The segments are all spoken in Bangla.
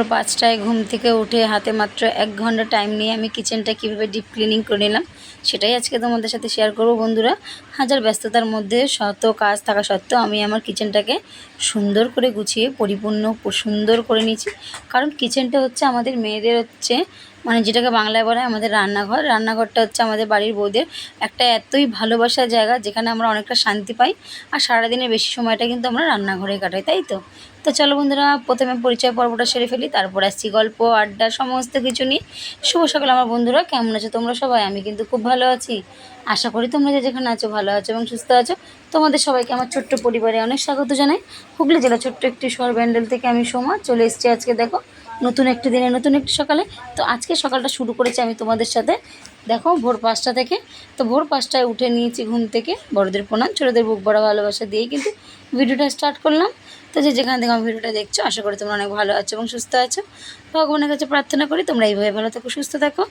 ভোর পাঁচটায় ঘুম থেকে উঠে হাতে মাত্র এক ঘণ্টা টাইম নিয়ে আমি কিচেনটা কীভাবে ডিপ ক্লিনিং করে নিলাম, সেটাই আজকে তোমাদের সাথে শেয়ার করব বন্ধুরা। হাজার ব্যস্ততার মধ্যে শত কাজ থাকা সত্ত্বেও আমি আমার কিচেনটাকে সুন্দর করে গুছিয়ে, পরিপূর্ণ, সুন্দর করে নিয়েছি। কারণ কিচেনটা হচ্ছে আমাদের মেয়েদের হচ্ছে মানে যেটাকে বাংলায় বলা আমাদের রান্নাঘর। রান্নাঘরটা হচ্ছে আমাদের বাড়ির বউদের একটা এতই ভালোবাসার জায়গা যেখানে আমরা অনেকটা শান্তি পাই, আর সারাদিনের বেশি সময়টা কিন্তু আমরা রান্নাঘরে কাটাই, তাই তো? তো চলো বন্ধুরা, প্রথমে পরিচয় পর্বটা সেরে ফেলি, তারপর আসছি গল্প, আড্ডা, সমস্ত কিছু নিয়ে। শুভ সকাল আমার বন্ধুরা, কেমন আছো তোমরা সবাই? আমি কিন্তু খুব ভালো আছি। আশা করি তোমরা যে যেখানে আছো ভালো আছো এবং সুস্থ আছো। তোমাদের সবাইকে আমার ছোট্ট পরিবারে অনেক স্বাগত জানাই। হুগলি জেলা ছোট্ট একটি শহর, ব্যান্ডেল থেকে আমি সোমা, চলে এসেছি আজকে দেখো, নতুন একটি দিনে, নতুন একটি সকালে। তো আজকে সকালটা শুরু করেছি আমি তোমাদের সাথে, দেখো ভোর পাঁচটা থেকে। তো ভোর পাঁচটায় উঠে নিয়েছি ঘুম থেকে, বড়দের প্রণাম। ছোটোদের বুক বড় ভালোবাসা দিয়েই কিন্তু ভিডিওটা স্টার্ট করলাম। তো যে যেখান থেকে আমার ভিডিওটা দেখছ, আশা করি তোমরা অনেক ভালো আছো এবং সুস্থ আছো। ভগবানের কাছে প্রার্থনা করি তোমরা এইভাবে ভালো থাকো, সুস্থ থাকো।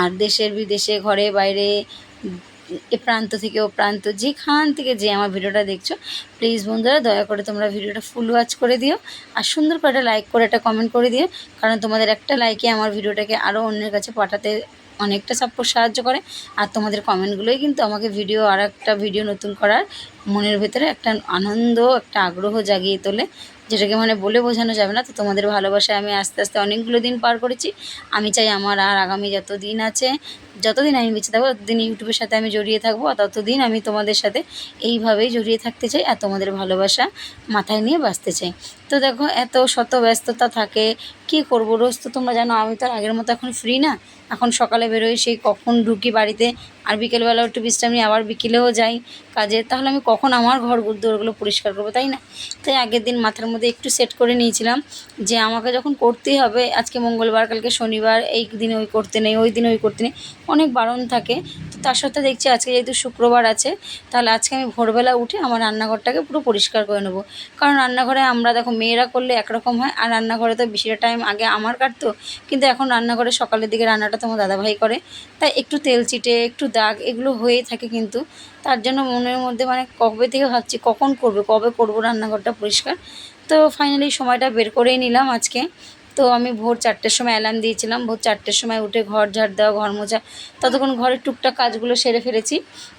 আর দেশের বিদেশে, ঘরে, বাইরে, এ প্রান্ত থেকে ও প্রান্ত, যেখান থেকে যে আমার ভিডিওটা দেখছ প্লিজ বন্ধুরা, দয়া করে তোমরা ভিডিওটা ফুল ওয়াচ করে দিও। আর সুন্দর করে লাইক করে, একটা কমেন্ট করে দিও। কারণ তোমাদের একটা লাইকে আমার ভিডিওটাকে আরও অন্যের কাছে পাঠাতে অনেকটা সাপোর্ট সাহায্য করে। আর তোমাদের কমেন্টগুলোই কিন্তু আমাকে ভিডিও আর একটা ভিডিও নতুন করার মনের ভেতরে একটা আনন্দ, একটা আগ্রহ জাগিয়ে তোলে, যেটাকে মানে বলে বোঝানো যাবে না। তো তোমাদের ভালোবাসায় আমি আস্তে আস্তে অনেকগুলো দিন পার করেছি। আমি চাই আমার আর আগামী যত দিন আছে যতদিন আমি বেঁচে থাকব, ততদিন ইউটিউবের সাথে আমি জড়িয়ে থাকব আর ততদিন আমি তোমাদের সাথে এইভাবেই জড়িয়ে থাকতে চাই আর তোমাদের ভালোবাসা মাথায় নিয়ে বাঁচতে চাই। তো দেখো, এত শত ব্যস্ততা থাকে, কি করব? রোজ তো তোমরা জানো, আমি তো আগের মতো এখন ফ্রি না। এখন সকালে বেরোই, সেই কখন ঢুকি বাড়িতে, আর বিকেলবেলা একটু বিশ্রাম নিয়ে আবার বিকেলেও যাই কাজে। তাহলে আমি কখন আমার ঘর দৌড়গুলো পরিষ্কার করব, তাই না? তাই আগের দিন মাথার মধ্যে একটু সেট করে নিয়েছিলাম যে আমাকে যখন করতেই হবে, আজকে মঙ্গলবার, কালকে শনিবার, এই দিনে ওই করতে নেই, ওই দিনে ওই করতে নেই। অনেক বারণ থাকে। তো তার সাথে দেখছি আজকে যেহেতু শুক্রবার আছে, তাহলে আজকে আমি ভোরবেলা উঠে আমার রান্নাঘরটাকে পুরো পরিষ্কার করে নেব। কারণ রান্নাঘরে আমরা দেখো মেয়েরা করলে একরকম হয়, আর রান্নাঘরে তো বেশিটা টাইম আগে আমার কাটতো, কিন্তু এখন রান্নাঘরে সকালের দিকে রান্নাটা তোমার দাদাভাই করে। তাই একটু তেল চিটে, একটু দাগ এগুলো হয়েই থাকে কিন্তু। তার জন্য মনের মধ্যে মানে কবে থেকে ভাবছি, কখন করবে, কবে করব রান্নাঘরটা পরিষ্কার। তো ফাইনালি সময়টা বের করেই নিলাম আজকে। তো আমি ভোর চারটের সময় অ্যালার্ম দিয়েছিলাম। ভোর চারটের সময় উঠে ঘর ঝাড় দেওয়া, ঘর মোছা ততক্ষণ ঘরের টুকটাক কাজগুলো সেরে ফেলেছি।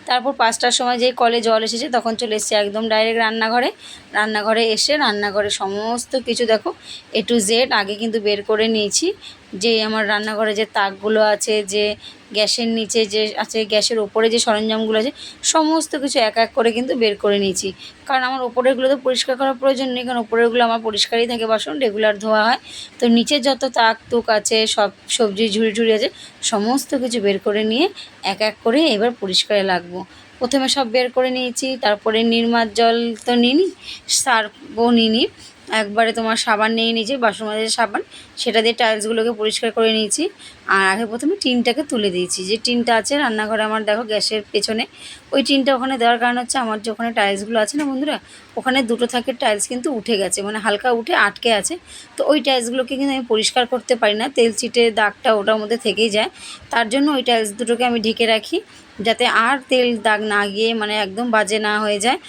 তারপর পাঁচটার সময় যেই কলে জল এসেছে তখন চলে এসেছি একদম ডাইরেক্ট রান্নাঘরে। রান্নাঘরে এসে, রান্নাঘরে সমস্ত কিছু দেখো এ টু জেড আগে কিন্তু বের করে নিয়েছি। যে আমার রান্নাঘরে যে তাকগুলো আছে, যে গ্যাসের নিচে যে আছে, গ্যাসের ওপরে যে সরঞ্জামগুলো আছে, সমস্ত কিছু এক এক করে কিন্তু বের করে নিয়েছি। কারণ আমার ওপরেরগুলো তো পরিষ্কার করার প্রয়োজন নেই, কারণ ওপরেরগুলো আমার পরিষ্কারই থাকে, বাসন রেগুলার ধোয়া হয়। তো নিচে যত তাক তুক আছে, সব সবজি ঝুড়ি ঝুড়ি আছে, সমস্ত কিছু বের করে নিয়ে এক এক করে এবার পরিষ্কারে লাগবো। প্রথমে সব বের করে নিয়েছি, তারপরে নির্মার জল তো নিইনি সার্ফও নিইনি। একবারে তোমার সাবান নিয়ে নিয়েছি বাসন মাজার সাবান, সেটা দিয়ে টাইলসগুলোকে পরিষ্কার করে নিয়েছি। আর আগে প্রথমে টিনটাকে তুলে দিয়েছি। যে টিনটা আছে, রান্নাঘরে আমার দেখো গ্যাসের পেছনে, ওই টিনটা ওখানে দেওয়ার কারণ হচ্ছে আমার যে ওখানে টাইলসগুলো আছে না বন্ধুরা ওখানে দুটো থাকের টাইলস কিন্তু উঠে গেছে মানে হালকা উঠে আটকে আছে। তো ওই টাইলসগুলোকে কিন্তু আমি পরিষ্কার করতে পারি না, তেল চিটে দাগটা ওটার মধ্যে থেকেই যায়। তার জন্য ওই টাইলস দুটোকে আমি ঢেকে রাখি, যাতে আর তেল দাগ না গিয়ে মানে একদম বাজে না হয়ে যায়।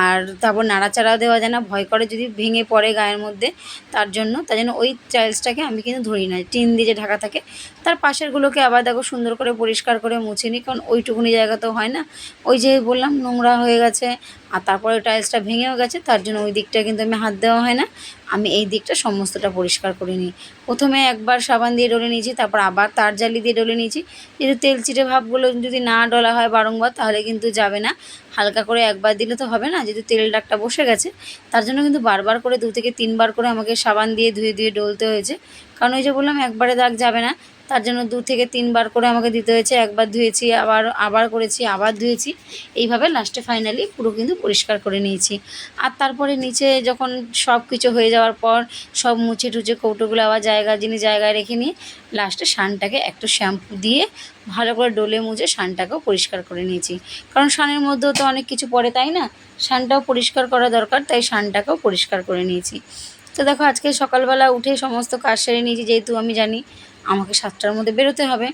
আর তারপর নাড়াচাড়াও দেওয়া যায় না, ভয় করে যদি ভেঙে পড়ে গায়ের মধ্যে, তার জন্য। তার জন্য ওই টাইলসটাকে আমি কিন্তু ধরি না, টিন দিয়ে যে ঢাকা থাকে তার পাশেরগুলোকে আবার দেখো সুন্দর করে পরিষ্কার করে মুছে নিই কারণ ওইটুকুনি জায়গা তো হয় না। ওই যে বললাম, নোংরা হয়ে গেছে, আর তারপরে টাইলসটা ভেঙেও গেছে, তার জন্য ওই দিকটা কিন্তু আমি হাত দেওয়া হয় না। আমি এই দিকটা সমস্তটা পরিষ্কার করে নিই। প্রথমে একবার সাবান দিয়ে ডলে নিয়েছি, তারপর আবার তার জালি দিয়ে ডলে নিয়েছি। যেহেতু তেল চিটে ভাবগুলো যদি না ডলা হয় বারংবার, তাহলে কিন্তু যাবে না। হালকা করে একবার দিলে তো হবে না, যেহেতু তেল ডাকটা বসে গেছে, তার জন্য কিন্তু বারবার করে, দু থেকে তিনবার করে আমাকে সাবান দিয়ে ধুয়ে ধুয়ে ডলতে হয়েছে। কারণ ওই যে বললাম, একবারে দাগ যাবে না। তার জন্য দু থেকে তিনবার করে আমাকে দিতে হয়েছে, একবার ধুয়েছি, আবার আবার করেছি, আবার ধুয়েছি। এইভাবে লাস্টে ফাইনালি পুরো কিন্তু পরিষ্কার করে নিয়েছি। আর তারপরে নিচে যখন সব কিছু হয়ে যাওয়ার পর সব মুছে টুচে কৌটোগুলো আবার জায়গা, যিনি জায়গায় রেখে নিয়ে লাস্টে শানটাকে একটু শ্যাম্পু দিয়ে ভালো করে ডলে মুছে শানটাকেও পরিষ্কার করে নিয়েছি। কারণ শানের মধ্যেও তো অনেক কিছু পড়ে, তাই না? শানটাও পরিষ্কার করা দরকার, তাই শানটাকেও পরিষ্কার করে নিয়েছি। তো দেখো, আজকে সকালবেলা উঠে সমস্ত কাজ সেরে নিয়েছি, যেহেতু আমি জানি আমাকে সাতটার মধ্যে বেরোতে হবে।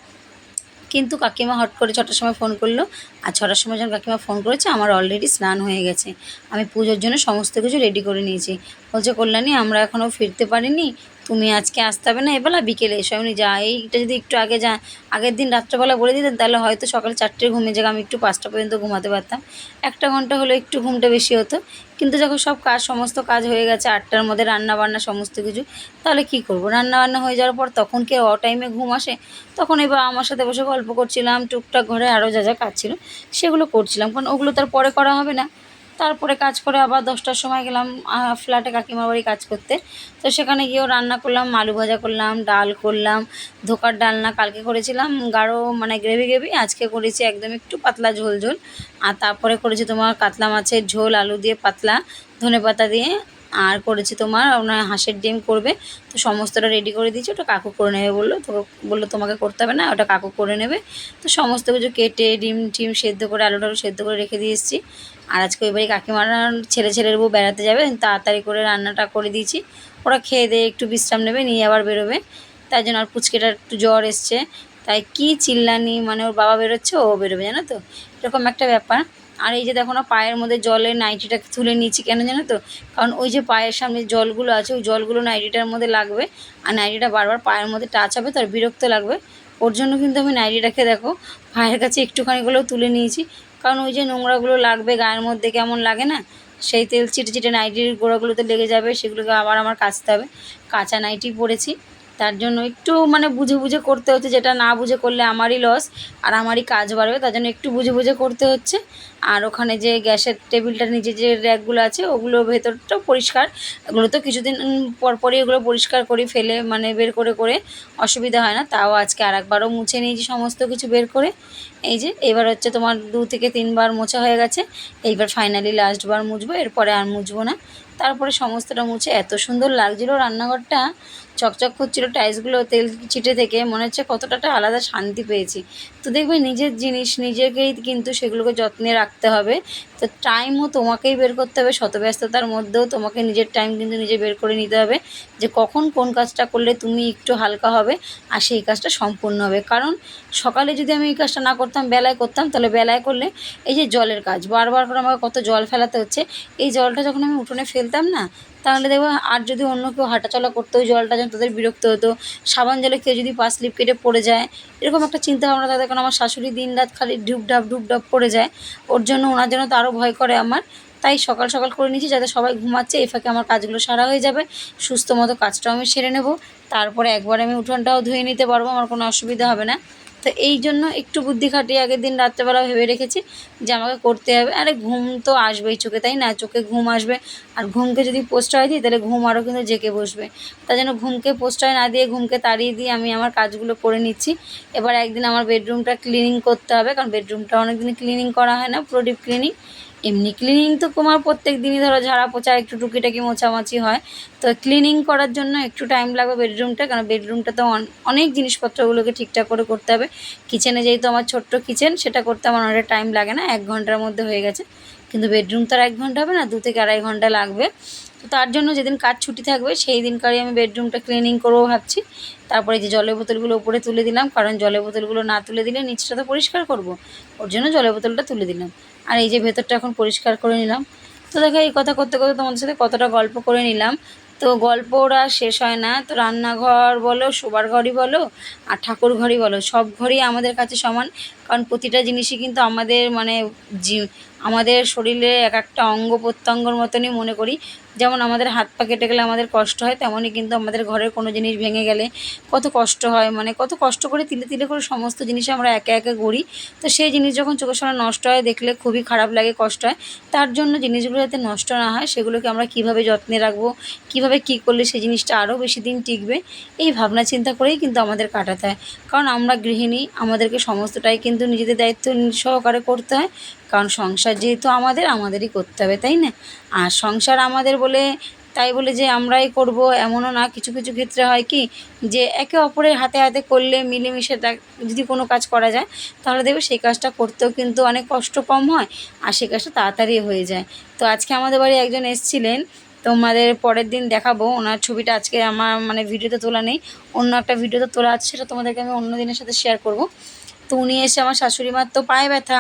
কিন্তু কাকিমা হট করে ছটার সময় ফোন করল। আর ছটার সময় যখন কাকিমা ফোন করেছে, আমার অলরেডি স্নান হয়ে গেছে। আমি পুজোর জন্য সমস্ত কিছু রেডি করে নিয়েছি। বলছে, কল্যাণী, আমরা এখনও ফিরতে পারিনি। তুমি আজকে আসতে হবে না, এবেলা বিকেলে এসো। আমি যা, এইটা যদি একটু আগে যা, আগের দিন রাত্রেবেলা বলে দিতেন, তাহলে হয়তো সকাল চারটের ঘুমে জায়গা আমি একটু পাঁচটা পর্যন্ত ঘুমাতে পারতাম। একটা ঘণ্টা হলে একটু ঘুমটা বেশি হতো। কিন্তু যখন সব কাজ, সমস্ত কাজ হয়ে গেছে, আটটার মধ্যে রান্না বান্না সমস্ত কিছু, তাহলে কি করব? রান্না বান্না হয়ে যাওয়ার পর তখন কি অ টাইমে ঘুম আসে? তখন এবার আমার সাথে বসে গল্প করছিলাম, টুকটাক ঘরে আরও যা যা কাজ ছিল, সেগুলো করছিলাম। কারণ ওগুলো তার পরে করা হবে না। তারপরে কাজ করে আবার দশটার সময় গেলাম ফ্ল্যাটে কাকিমার বাড়ি কাজ করতে। তো সেখানে গিয়েও রান্না করলাম, আলু ভাজা করলাম, ডাল করলাম, ধোকার ডালনা কালকে করেছিলাম, গাঢ় মানে গ্রেভি গ্রেভি, আজকে করেছি একদম একটু পাতলা ঝোল ঝোল। আর তারপরে করেছি তোমার কাতলা মাছের ঝোল, আলু দিয়ে পাতলা, ধনে পাতা দিয়ে। আর করেছি তোমার, ওনার হাঁসের ডিম করবে, তো সমস্তটা রেডি করে দিয়েছি, ওটা কাকু করে নেবে বলল, তো বলল তোমাকে করতে হবে না, ওটা কাকু করে নেবে। তো সমস্ত কিছু কেটে, ডিম, টিম সেদ্ধ করে আলু টালু সেদ্ধ করে রেখে দিয়ে এসেছি। আর আজকে ওই বাড়ি কাকিমারা ছেলে ছেলের বউ বেড়াতে যাবে, তাড়াতাড়ি করে রান্নাটা করে দিয়েছি। ওরা খেয়ে দিয়ে একটু বিশ্রাম নেবে, নিয়ে আবার বেরোবে। তাই জন্য আর পুচকেটার একটু জ্বর এসছে। তাই কি চিল্লানি মানে ওর বাবা বেরোচ্ছে, ও বেরোবে, জানো তো? এরকম একটা ব্যাপার। আর এই যে দেখো না, পায়ের মধ্যে জলের নাইটিটা তুলে নিয়েছি কেন জানো তো? কারণ ওই যে পায়ের সামনে জলগুলো আছে, ওই জলগুলো নাইটিটার মধ্যে লাগবে। আর নাইটিটা বারবার পায়ের মধ্যে টাচ হবে তার বিরক্ত লাগবে। ওর জন্য কিন্তু আমি নাইটিটাকে দেখো, ভাইয়ের কাছে একটুখানি তুলে নিয়েছি। কারণ ওই যে নোংরাগুলো লাগবে গায়ের মধ্যে কেমন লাগে না, সেই তেল চিটে চিটে নাইটির গোড়াগুলোতে লেগে যাবে, সেগুলোকে আবার আমার কাচতে হবে। কাঁচা নাইটি পরেছি। তার জন্য একটু মানে বুঝে বুঝে করতে হচ্ছে যেটা না বুঝে করলে আমারই লস আর আমারই কাজ বাড়বে তার জন্য একটু বুঝে বুঝে করতে হচ্ছে। আর ওখানে যে গ্যাসের টেবিলটার নিচে যে র্যাকগুলো আছে ওগুলো ভেতরটাও পরিষ্কার। এগুলো তো কিছুদিন উম, পর পরই এগুলো পরিষ্কার করি ফেলে মানে বের করে করে অসুবিধা হয় না। তাও আজকে আর একবারও মুছে নিয়েছি সমস্ত কিছু বের করে। এই যে এবার হচ্ছে তোমার দু থেকে তিনবার মোছা হয়ে গেছে। এইবার ফাইনালি লাস্টবার মুছবো এরপরে আর মুছবো না। তারপরে সমস্তটা মুছে এত সুন্দর লাগছিল রান্নাঘরটা। চকচক করছিল, টাইলসগুলো তেল ছিটে থেকে, মনে হচ্ছে কতটা আলাদা শান্তি পেয়েছি। তো দেখবে নিজের জিনিস, নিজেকেই কিন্তু সেগুলোকে যত্নে রাখতে হবে। তো টাইমও তোমাকেই বের করতে হবে শত ব্যস্ততার মধ্যেও তোমাকে নিজের টাইম কিন্তু নিজে বের করে নিতে হবে যে কখন কোন কাজটা করলে তুমি একটু হালকা হবে আর সেই কাজটা সম্পূর্ণ হবে। কারণ সকালে যদি আমি এই কাজটা না করতাম, বেলায় করতাম, তাহলে বেলায় করলে এই যে জলের কাজ, বারবার করে আমাকে কত জল ফেলাতে হচ্ছে, এই জলটা যখন আমি উঠোনে ফেলতাম না তাহলে দেখব, আর যদি অন্য কেউ হাঁটাচলা করতো জলটা যেন তাদের বিরক্ত হতো, সাবান জলে কেউ যদি পা স্লিপ কেটে পড়ে যায়, এরকম একটা চিন্তা ভাবনা তাদের, কারণ আমার শাশুড়ি দিন রাত খালি ঢুপঢাপ ঢুপঢাপ পড়ে যায়, ওর জন্য ওনার জন্য তো আরও ভয় করে আমার, তাই সকাল সকাল করে নিয়েছি যাতে সবাই ঘুমাচ্ছে, এই ফাঁকে আমার কাজগুলো সারা হয়ে যাবে, সুস্থ মতো কাজটাও আমি সেরে নেব, তারপরে একবার আমি উঠোনটাও ধুয়ে নিতে পারব, আমার কোনো অসুবিধা হবে না। তো এই জন্য একটু বুদ্ধি খাটিয়ে আগের দিন রাত্রেবেলা ভেবে রেখেছি যে আমাকে করতে হবে। আরে ঘুম তো আসবেই চোখে, তাই না? চোখে ঘুম আসবে। আর ঘুমকে যদি প্রশ্রয় দিই, তাহলে ঘুম আরও কিন্তু জেগে বসবে। তা যেন ঘুমকে প্রশ্রয় না দিয়ে ঘুমকে তাড়িয়ে দিয়ে আমি আমার কাজগুলো করে নিচ্ছি। এবার একদিন আমার বেডরুমটা ক্লিনিং করতে হবে, কারণ বেডরুমটা অনেক দিন ক্লিনিং করা হয় না, পুরো ডিপ ক্লিনিং এমনি ক্লিনিং তো তোমার প্রত্যেক দিনই ধরো ঝাড়া পোছা, একটু টুকিটাকি মোছামাছি হয়। তো ক্লিনিং করার জন্য একটু টাইম লাগবে বেডরুমটা কারণ বেডরুমটা তো অনেক জিনিসপত্রগুলোকে ঠিকঠাক করে করতে হবে। কিচেনে যেহেতু আমার ছোট্ট কিচেন সেটা করতে আমার অনেকটা টাইম লাগে না, এক ঘণ্টার মধ্যে হয়ে গেছে। কিন্তু বেডরুম তো আর এক ঘণ্টা হবে না, দু থেকে আড়াই ঘণ্টা লাগবে। তো তার জন্য যেদিন কাজ ছুটি থাকবে, সেই দিনকারই আমি বেডরুমটা ক্লিনিং করব ভাবছি। তারপরে যে জলের বোতলগুলো উপরে তুলে দিলাম, কারণ জলের বোতলগুলো না তুলে দিলে নিচটা তো পরিষ্কার করব। ওর জন্য জলের বোতলটা তুলে দিলাম। আর এই যে ভেতরটা এখন পরিষ্কার করে নিলাম। তো দেখো, এই কথা করতে করতে তোমাদের সাথে কতটা গল্প করে নিলাম। তো গল্প ওরা শেষ হয় না। তো রান্নাঘর বলো, শোবার ঘরই বলো, আর ঠাকুর ঘরই বলো, সব ঘরই আমাদের কাছে সমান। কারণ প্রতিটা জিনিসই কিন্তু আমাদের মানে আমাদের শরীরে এক একটা অঙ্গ প্রত্যঙ্গর মতনই মনে করি। যেমন আমাদের হাত পা কেটে গেলে আমাদের কষ্ট হয়, তেমনই কিন্তু আমাদের ঘরের কোনো জিনিস ভেঙে গেলে কত কষ্ট হয় মানে কত কষ্ট করে তিলে তিলে করে সমস্ত জিনিস আমরা একে একে গড়ি। তো সেই জিনিস যখন চোখের সামনে নষ্ট হয়, দেখলে খুবই খারাপ লাগে, কষ্ট হয়। তার জন্য জিনিসগুলো যাতে নষ্ট না হয়, সেগুলোকে আমরা কীভাবে যত্নে রাখব, কীভাবে কী করলে সেই জিনিসটা আরও বেশি দিন টিকবে, এই ভাবনা চিন্তা করেই কিন্তু আমাদের কাটাতে হয়। কারণ আমরা গৃহিণী, আমাদেরকে সমস্তটাই কিন্তু নিজেদের দায়িত্ব সহকারে করতে হয়। কারণ সংসার যেহেতু আমাদের, আমাদেরই করতে হবে, তাই না? আর সংসার আমাদের বলে, তাই বলে যে আমরাই করব এমনও না। কিছু কিছু ক্ষেত্রে হয় কি যে একে অপরের হাতে হাতে করলে মিলেমিশে যদি কোনো কাজ করা যায়, তাহলে দেখবে সেই কাজটা করতেও কিন্তু অনেক কষ্ট কম হয় আর সেই কাজটা তাড়াতাড়ি হয়ে যায়। তো আজকে আমাদের বাড়ি একজন এসেছিলেন, তোমাদের পরের দিন দেখাবো। ওনার ছবিটা আজকে আমার মানে ভিডিওতে তোলা নেই। অন্য একটা ভিডিওতে তোলা আছে, সেটা তোমাদেরকে আমি অন্য দিনের সাথে শেয়ার করব। তো উনি এসে আমার শাশুড়ি মার তো পায়ে ব্যথা।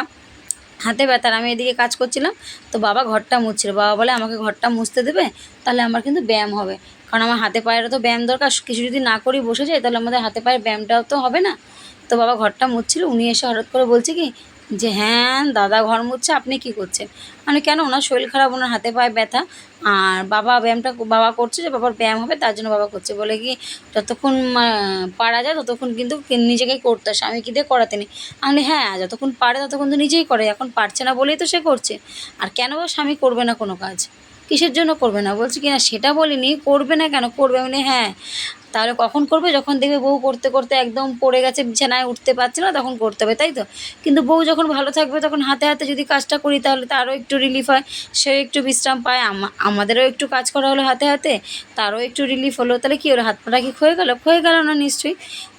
হাতে ব্যথার, আমি এদিকে কাজ করছিলাম, তো বাবা ঘরটা মুছছিল। বাবা বলে, আমাকে ঘরটা মুছতে দেবে, তাহলে আমার কিন্তু ব্যায়াম হবে। কারণ আমার হাতে পায়েরও তো ব্যায়াম দরকার, কিছু যদি না করি বসে যাই, তাহলে আমাদের হাতে পায়ের ব্যায়ামটাও তো হবে না। তো বাবা ঘরটা মুছছিল, উনি এসে হঠাৎ করে বলছে কি যে হ্যাঁ দাদা ঘর মুছছে, আপনি কি করছেন? মানে কেন? ওনার শরীর খারাপ, ওনার হাতে পায়ে ব্যথা। আর বাবা ব্যায়ামটা বাবা করছে যে বাবার ব্যায়াম হবে, তার জন্য বাবা করছে। বলে কি, যতক্ষণ পারা যায় ততক্ষণ কিন্তু নিজেকেই করতে হয়। স্বামীকে দিয়ে করাতে নেই। আমি হ্যাঁ যতক্ষণ পারে ততক্ষণ তো নিজেই করে, এখন পারছে না বলেই তো সে করছে। আর কেন বা স্বামী করবে না কোনো কাজ? কিসের জন্য করবে না? বলছি কি না, সেটা বলিনি, করবে না কেন? করবে মানে হ্যাঁ তাহলে কখন করবে? যখন দেখবে বউ করতে করতে একদম পড়ে গেছে, বিছানায় উঠতে পারছে না, তখন করতে হবে, তাই তো? কিন্তু বউ যখন ভালো থাকবে, তখন হাতে হাতে যদি কাজটা করি, তাহলে তারও একটু রিলিফ হয়। সেও একটু বিশ্রাম পায়, আমা- আমাদেরও একটু কাজ করা হলো হাতে হাতে, তারও একটু রিলিফ হলো। তাহলে কী হলো হাত পাটা কি ক্ষয়ে গেল? ক্ষয়ে গেল না নিশ্চয়ই?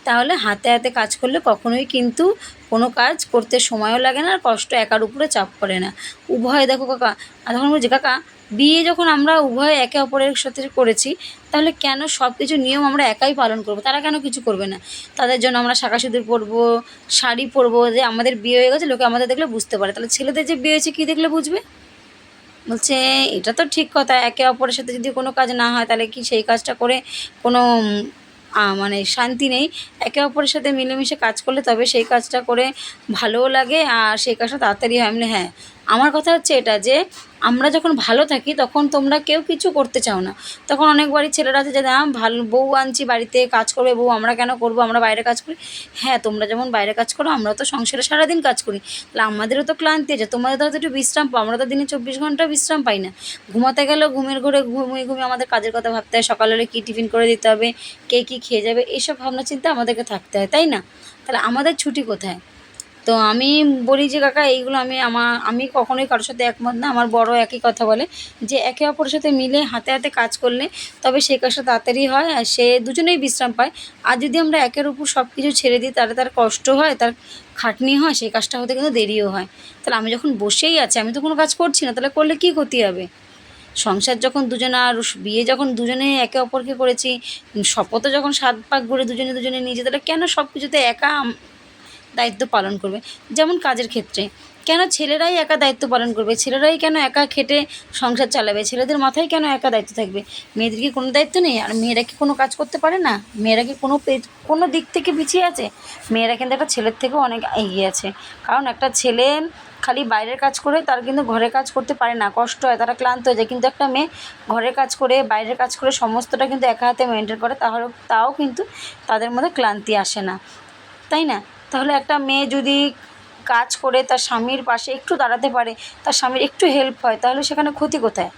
তাহলে হাতে হাতে কাজ করলে কখনোই কিন্তু কোনো কাজ করতে সময়ও লাগে না আর কষ্ট একার উপরে চাপ পড়ে না। উভয় দেখো কাকা, আর তখন বলছি, কাকা, বিয়ে যখন আমরা উভয় একে অপরের সাথে করেছি, তাহলে কেন সব কিছু নিয়ম আমরা একাই পালন করব? তারা কেন কিছু করবে না? তাদের জন্য আমরা শাঁখা সিঁদুর পরবো, শাড়ি পরবো, যে আমাদের বিয়ে হয়ে গেছে, লোকে আমাদের দেখলে বুঝতে পারে। তাহলে ছেলেদের যে বিয়ে হয়েছে, কী দেখলে বুঝবে? বলছে, এটা তো ঠিক কথা, একে অপরের সাথে যদি কোনো কাজ না হয়, তাহলে কি সেই কাজটা করে কোনো মানে শান্তি নেই। একে অপরের সাথে মিলেমিশে কাজ করলে তবে সেই কাজটা করে ভালোও লাগে আর সেই কাজটা তাড়াতাড়ি হয়। মানে হ্যাঁ আমার কথা হচ্ছে এটা যে আমরা যখন ভালো থাকি, তখন তোমরা কেউ কিছু করতে চাও না। তখন অনেক বাড়ির ছেলেরা আছে যে ভালো, বউ আনছি, বাড়িতে কাজ করবে, বউ আমরা কেন করব, আমরা বাইরে কাজ করি? হ্যাঁ তোমরা যেমন বাইরে কাজ করো আমরা তো সংসারে সারাদিন কাজ করি। তাহলে আমাদেরও তো ক্লান্তি আছে তোমাদের তো একটু বিশ্রাম পাও, আমরা তো দিনে চব্বিশ ঘণ্টা বিশ্রাম পাই না। ঘুমাতে গেলেও ঘুমের ঘরে ঘুমিয়ে ঘুমিয়ে আমাদের কাজের কথা ভাবতে হয়, সকালে হলে কী টিফিন করে দিতে হবে, কে কী খেয়ে যাবে, এইসব ভাবনা চিন্তা আমাদেরকে থাকতে হয়, তাই না? তাহলে আমাদের ছুটি কোথায়? তো আমি বলি যে, কাকা, এইগুলো আমি আমার আমি কখনোই কারোর সাথে একমত না। আমার বড় একই কথা বলে যে, একে অপরের সাথে মিলে, হাতে হাতে কাজ করলে তবে সেই কাজটা তাড়াতাড়ি হয় আর সে দুজনেই বিশ্রাম পায়। আর যদি আমরা একের উপর সব কিছু ছেড়ে দিই, তাহলে তার কষ্ট হয়, তার খাটনি হয় সেই কাজটা হতে কিন্তু দেরিও হয়। তাহলে আমি যখন বসেই আছি, আমি তো কোনো কাজ করছি না, তাহলে করলে কী ক্ষতি হবে? সংসার যখন দুজনে আর বিয়ে যখন দুজনে একে অপরকে করেছি শপথও যখন সাত পাক ঘুরে দুজনে দুজনে নিজে তাহলে কেন সব কিছুতে একা দায়িত্ব পালন করবে, যেমন কাজের ক্ষেত্রে। কেন ছেলেরাই একা দায়িত্ব পালন করবে? ছেলেরাই কেন একা খেটে সংসার চালাবে? ছেলেদের মাথায় কেন একা দায়িত্ব থাকবে? মেয়েদের কি কোনো দায়িত্ব নেই? আর মেয়েরা কি কোনো কাজ করতে পারে না? মেয়েরা কি কোনো কোনো দিক থেকে পিছিয়ে আছে? মেয়েরা কিন্তু একটা ছেলের থেকেও অনেক এগিয়ে আছে। কারণ একটা ছেলে খালি বাইরের কাজ করে, তার কিন্তু ঘরের কাজ করতে পারে না। কষ্ট হয়, তারা ক্লান্ত হয়ে যায়। কিন্তু একটা মেয়ে ঘরের কাজ করে, বাইরের কাজ করে, সমস্তটা কিন্তু একা হাতে মেনটেন করে তাহলে তাও কিন্তু তাদের মধ্যে ক্লান্তি আসে না। তাই না? তাহলে একটা মেয়ে যদি কাজ করে, তার স্বামীর পাশে একটু দাঁড়াতে পারে, তার স্বামীর একটু হেল্প হয়, তাহলে সেখানে ক্ষতি কোথায়?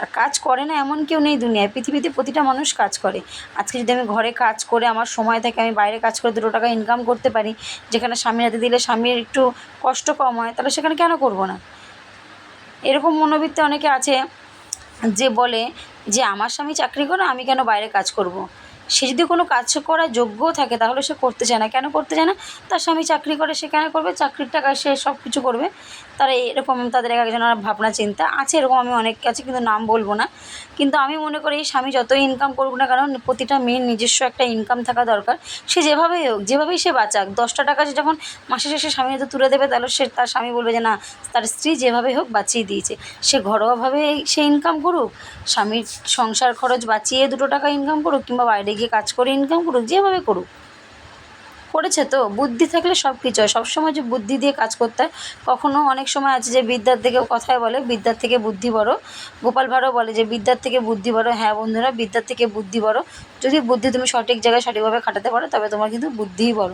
আর কাজ করে না এমন কেউ নেই দুনিয়ায়, পৃথিবীতে প্রতিটা মানুষ কাজ করে। আজকে যদি আমি ঘরে কাজ করে, আমার সময় থাকে, আমি বাইরে কাজ করে দুটো টাকা ইনকাম করতে পারি, যেখানে স্বামীর হাতে দিলে স্বামীর একটু কষ্ট কম হয়, তাহলে সেখানে কেন করব না? এরকম মনোবৃত্তি অনেকে আছে যে বলে যে, আমার স্বামী চাকরি করে, আমি কেন বাইরে কাজ করব। সে যদি কোনো কাজ করার যোগ্যও থাকে, তাহলে সে করতে চায় না। কেন করতে চায় না? তার স্বামী চাকরি করে, সে কেন করবে? চাকরির টাকায় সে সব কিছু করবে। তারা এরকম তাদের এক একজনের ভাবনা, চিন্তা আছে, এরকম আমি অনেক আছে, কিন্তু নাম বলব না। কিন্তু আমি মনে করি স্বামী যতই ইনকাম করুক না কারণ প্রতিটা মেয়ের নিজস্ব একটা ইনকাম থাকা দরকার। সে যেভাবেই হোক, যেভাবেই সে বাঁচাক, দশটা টাকা সে যখন মাসে শেষে স্বামী হয়তো তুলে দেবে, তাহলে সে তার স্বামী বলবে যে, না, তার স্ত্রী যেভাবে হোক বাঁচিয়ে দিয়েছে। সে ঘরোয়াভাবে সে ইনকাম করুক, স্বামীর সংসার খরচ বাঁচিয়ে দুটো টাকা ইনকাম করুক, কিংবা বাইরে গিয়ে কাজ করে ইনকাম করুক, যেভাবে করুক। করেছে তো? বুদ্ধি থাকলে সব কিছু হয়। সবসময় যে বুদ্ধি দিয়ে কাজ করতে হয়, কখনো অনেক সময় আছে যে বিদ্যার থেকে কথায় বলে, বিদ্যার থেকে বুদ্ধি বড়। গোপাল ভাঁড়ও বলে যে বিদ্যার থেকে বুদ্ধি বড়। হ্যাঁ বন্ধুরা, বিদ্যার থেকে বুদ্ধি বড়। যদি বুদ্ধি তুমি সঠিক জায়গায় সঠিকভাবে খাটাতে পারো, তবে তোমার কিন্তু বুদ্ধিই বড়।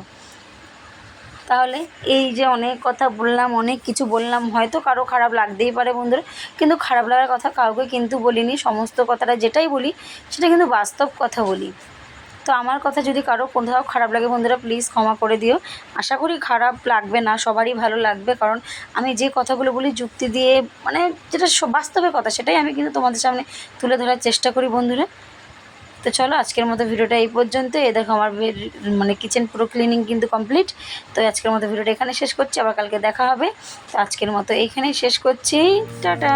তাহলে এই যে অনেক কথা বললাম, অনেক কিছু বললাম, হয়তো কারও খারাপ লাগতেই পারে বন্ধুরা, কিন্তু খারাপ লাগার কথা কাউকে কিন্তু বলিনি। সমস্ত কথাটা যেটাই বলি, সেটা কিন্তু বাস্তব কথা বলি। তো আমার কথা যদি কারও কোথাও খারাপ লাগে, বন্ধুরা প্লিজ ক্ষমা করে দিও। আশা করি খারাপ লাগবে না, সবারই ভালো লাগবে। কারণ আমি যে কথাগুলো বলি যুক্তি দিয়ে মানে যেটা বাস্তবের কথা, সেটাই আমি কিন্তু তোমাদের সামনে তুলে ধরার চেষ্টা করি, বন্ধুরা। তো চলো, আজকের মতো ভিডিওটা এই পর্যন্ত। এ দেখো আমার মানে কিচেন পুরো ক্লিনিং কিন্তু কমপ্লিট তো আজকের মতো ভিডিওটা এখানে শেষ করছি, আবার কালকে দেখা হবে। তো আজকের মতো এইখানেই শেষ করছি। টাটা!